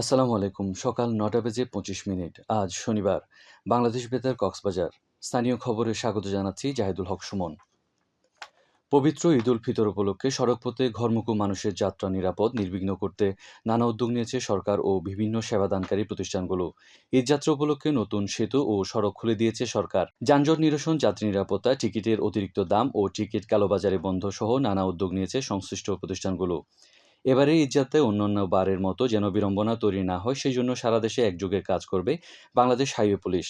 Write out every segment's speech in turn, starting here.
আসসালামু আলাইকুম। সকাল নটা বেজে পঁচিশ মিনিট। আজ শনিবার। বাংলাদেশ বেতার কক্সবাজার। স্থানীয় খবরে স্বাগত জানাচ্ছি জাহিদুল হক সুমন। পবিত্র ঈদ উল ফিতর উপলক্ষে সড়কপথে ঘরমুখো মানুষের যাত্রা নিরাপদ, নির্বিঘ্ন করতে নানা উদ্যোগ নিয়েছে সরকার ও বিভিন্ন সেবাদানকারী প্রতিষ্ঠানগুলো। ঈদযাত্রা উপলক্ষে নতুন সেতু ও সড়ক খুলে দিয়েছে সরকার। যানজট নিরসন, যাত্রী নিরাপত্তা, টিকিটের অতিরিক্ত দাম ও টিকিট কালোবাজারে বন্ধ সহ নানা উদ্যোগ নিয়েছে সংশ্লিষ্ট প্রতিষ্ঠানগুলো। এবারে ঈদযাত্রায় অন্যান্য বারের মতো যেন বিড়ম্বনা তৈরি না হয় সেই জন্য সারা দেশে একযোগে কাজ করবে বাংলাদেশ হাইওয়ে পুলিশ।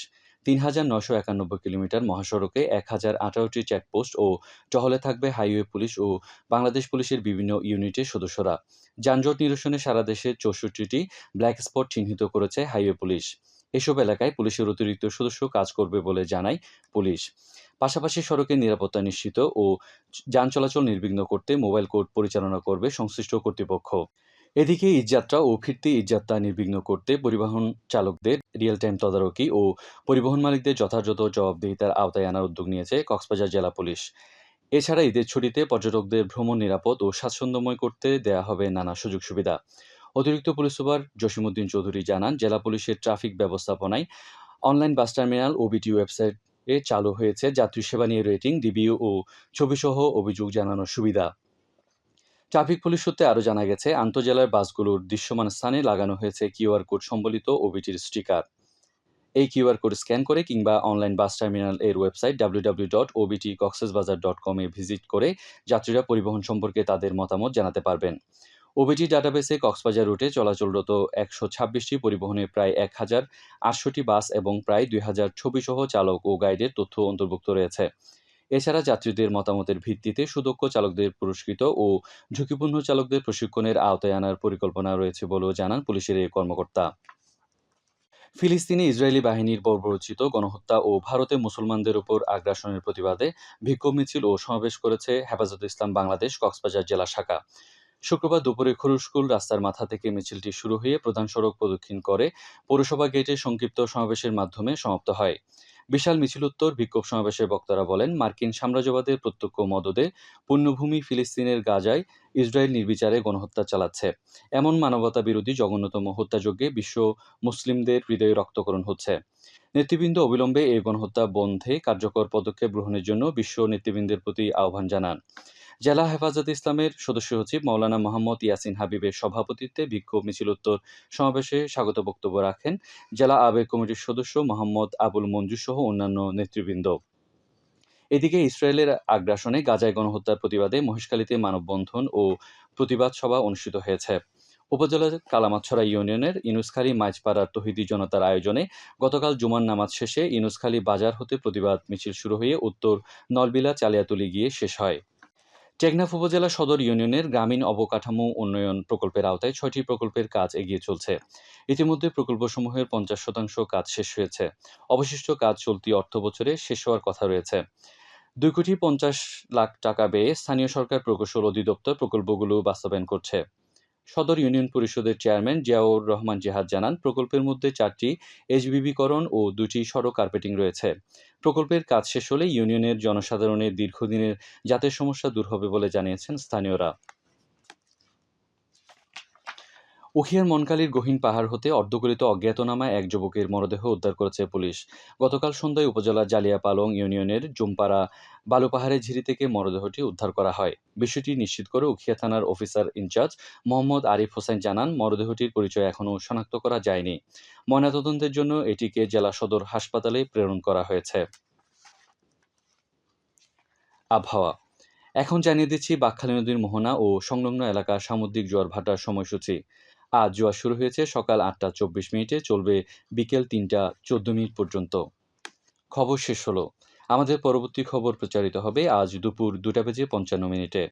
তিন হাজার নশো একানব্বই কিলোমিটার মহাসড়কে এক হাজার আঠারোটি চেকপোস্ট ও টহলে থাকবে হাইওয়ে পুলিশ ও বাংলাদেশ পুলিশের বিভিন্ন ইউনিটের সদস্যরা। যানজট নিরসনে সারা দেশে চৌষট্টিটি ব্ল্যাক স্পট চিহ্নিত করেছে হাইওয়ে পুলিশ। এসব এলাকায় পুলিশের অতিরিক্ত সদস্য কাজ করবে বলে জানায় পুলিশ। পাশাপাশি সড়কের নিরাপত্তা নিশ্চিত ও যান চলাচল নির্বিঘ্ন করতে মোবাইল কোর্ট পরিচালনা করবে সংশ্লিষ্ট কর্তৃপক্ষ। এদিকে ঈদযাত্রা ও ফিরতি ঈদযাত্রা নির্বিঘ্ন করতে পরিবহন চালকদের রিয়েল টাইম তদারকি ও পরিবহন মালিকদের যথাযথ জবাবদিহিতার আওতায় আনার উদ্যোগ নিয়েছে কক্সবাজার জেলা পুলিশ। এছাড়া ঈদের ছুটিতে পর্যটকদের ভ্রমণ নিরাপদ ও স্বাচ্ছন্দ্যময় করতে দেয়া হবে নানা সুযোগ সুবিধা। অতিরিক্ত পুলিশ সুপার জসিমুদ্দিন চৌধুরী জানান, জেলা পুলিশের ট্রাফিক ব্যবস্থাপনায় অনলাইন বাস টার্মিনাল ও বিটি ওয়েবসাইট এ চালু হয়েছে। যাত্রী সেবা নিয়ে রেটিং ডিবিউ ও ছবিসহ অভিযোগ জানানোর সুবিধা। ট্রাফিক পুলিশ সূত্রে আরও জানা গেছে, আন্তজেলার বাসগুলোর দৃশ্যমান স্থানে লাগানো হয়েছে কিউআর কোড সম্বলিত ওবিটির স্টিকার। এই কিউআর কোড স্ক্যান করে কিংবা অনলাইন বাস টার্মিনাল এর website W dot OBT Coxsbazar dot কমে ভিজিট করে যাত্রীরা পরিবহন সম্পর্কে তাদের মতামত জানাতে পারবেন। ওবিটি ডাটাবেসে কক্সবাজার রুটে চলাচলরত একশো ছাব্বিশটি পরিবহনে প্রায় এক হাজার আটশোটি বাস এবং প্রায় দুই হাজার ছবিসহ চালক ও গাইডের তথ্য অন্তর্ভুক্ত রয়েছে। এছাড়া যাত্রীদের মতামতের ভিত্তিতে সুদক্ষ চালকদের পুরস্কৃত ও ঝুঁকিপূর্ণ চালকদের প্রশিক্ষণের আওতায় আনার পরিকল্পনা রয়েছে বলেও জানান পুলিশের এই কর্মকর্তা। ফিলিস্তিনে ইসরায়েলি বাহিনীর বর্বরোচিত গণহত্যা ও ভারতে মুসলমানদের উপর আগ্রাসনের প্রতিবাদে বিক্ষোভ মিছিল ও সমাবেশ করেছে হেফাজত ইসলাম বাংলাদেশ কক্সবাজার জেলা শাখা। শুক্রবার দুপুরে খরুশকুল রাস্তার মাথা থেকে মিছিলটি শুরু হয়ে প্রধান সড়ক প্রদক্ষিণ করে পৌরসভা গেটে সংক্ষিপ্ত সমাবেশের মাধ্যমে সমাপ্ত হয়। বিশাল মিছিল উত্তর বিক্ষোভ সমাবেশে বক্তারা বলেন, মার্কিন সাম্রাজ্যবাদের প্রত্যক্ষ মদদে পুণ্যভূমি ফিলিস্তিনের গাজায় ইসরায়েল নির্বিচারে গণহত্যা চালাচ্ছে। এমন মানবতা বিরোধী জঘন্যতম হত্যাযজ্ঞে বিশ্ব মুসলিমদের হৃদয়ে রক্তকরণ হচ্ছে। নেতৃবৃন্দ অবিলম্বে এই গণহত্যা বন্ধে কার্যকর পদক্ষেপ গ্রহণের জন্য বিশ্ব নেতৃবৃন্দের প্রতি আহ্বান জানান। জেলা হেফাজত ইসলামের সদস্য সচিব মাওলানা মোহাম্মদ ইয়াসিন হাবিবের সভাপতিত্বে বিক্ষোভ মিছিল উত্তর সমাবেশে স্বাগত বক্তব্য রাখেন জেলা আবেগ কমিটির সদস্য মোহাম্মদ আবুল মঞ্জু সহ অন্যান্য নেতৃবৃন্দ। এদিকে ইসরায়েলের আগ্রাসনে গাজায় গণহত্যার প্রতিবাদে মহেশখালীতে মানববন্ধন ও প্রতিবাদ সভা অনুষ্ঠিত হয়েছে। উপজেলার কালামাছড়া ইউনিয়নের ইনুসখালী মাইজপাড়ার তহিদি জনতার আয়োজনে গতকাল জুমার নামাজ শেষে ইনুসখালী বাজার হতে প্রতিবাদ মিছিল শুরু হয়ে উত্তর নলবিলা চালিয়াতুলি গিয়ে শেষ হয়। টেকনাফ উপজেলা সদর ইউনিয়নের গ্রামীণ অবকাঠামো উন্নয়ন প্রকল্পের আওতায় ছয়টি প্রকল্পের কাজ এগিয়ে চলছে। ইতিমধ্যে প্রকল্পসমূহের পঞ্চাশ শতাংশ কাজ শেষ হয়েছে। অবশিষ্ট কাজ চলতি অর্থ বছরে শেষ হওয়ার কথা রয়েছে। দুই কোটি পঞ্চাশ লাখ টাকা ব্যয়ে স্থানীয় সরকার প্রকৌশল অধিদপ্তর প্রকল্পগুলো বাস্তবায়ন করছে। সদর ইউনিয়ন পরিষদের চেয়ারম্যান জিয়াউর রহমান জেহাদ জানান, প্রকল্পের মধ্যে চারটি এইচবিবিকরণ ও দুটি সড়ক কার্পেটিং রয়েছে। প্রকল্পের কাজ শেষ হলে ইউনিয়নের জনসাধারণের দীর্ঘদিনের যাতে সমস্যা দূর হবে বলে জানিয়েছেন স্থানীয়রা। উখিয়ার মনকালীর গহীন পাহাড় হতে অর্ধগলিত অজ্ঞাতনামা এক যুবকের মরদেহ উদ্ধার করেছে পুলিশ। গতকাল সন্ধ্যায় উপজেলার জালিয়াপালং ইউনিয়নের জুমপাড়া বালুপাহাড়ের ঝিরি থেকে মরদেহটি উদ্ধার করা হয়। বিষয়টি নিশ্চিত করে উখিয়া থানার officer in charge Mohammad Arif Hossain জানান, মরদেহটির পরিচয় এখনও শনাক্ত করা যায়নি। ময়নাতদন্তের জন্য এটিকে জেলা সদর হাসপাতালে প্রেরণ করা হয়েছে। আবহাওয়া। এখন জানিয়ে দিচ্ছি বাকখালী নদীর মোহনা ও সংলগ্ন এলাকার সামুদ্রিক জোয়ার ভাটার সময়সূচি। আজ জোয়ার শুরু হয়েছে সকাল আটটা চব্বিশ মিনিটে, চলবে বিকেল তিনটা চোদ্দ মিনিট পর্যন্ত। খবর শেষ হলো। আমাদের পরবর্তী খবর প্রচারিত হবে আজ দুপুর দুটা বেজে পঞ্চান্ন মিনিটে।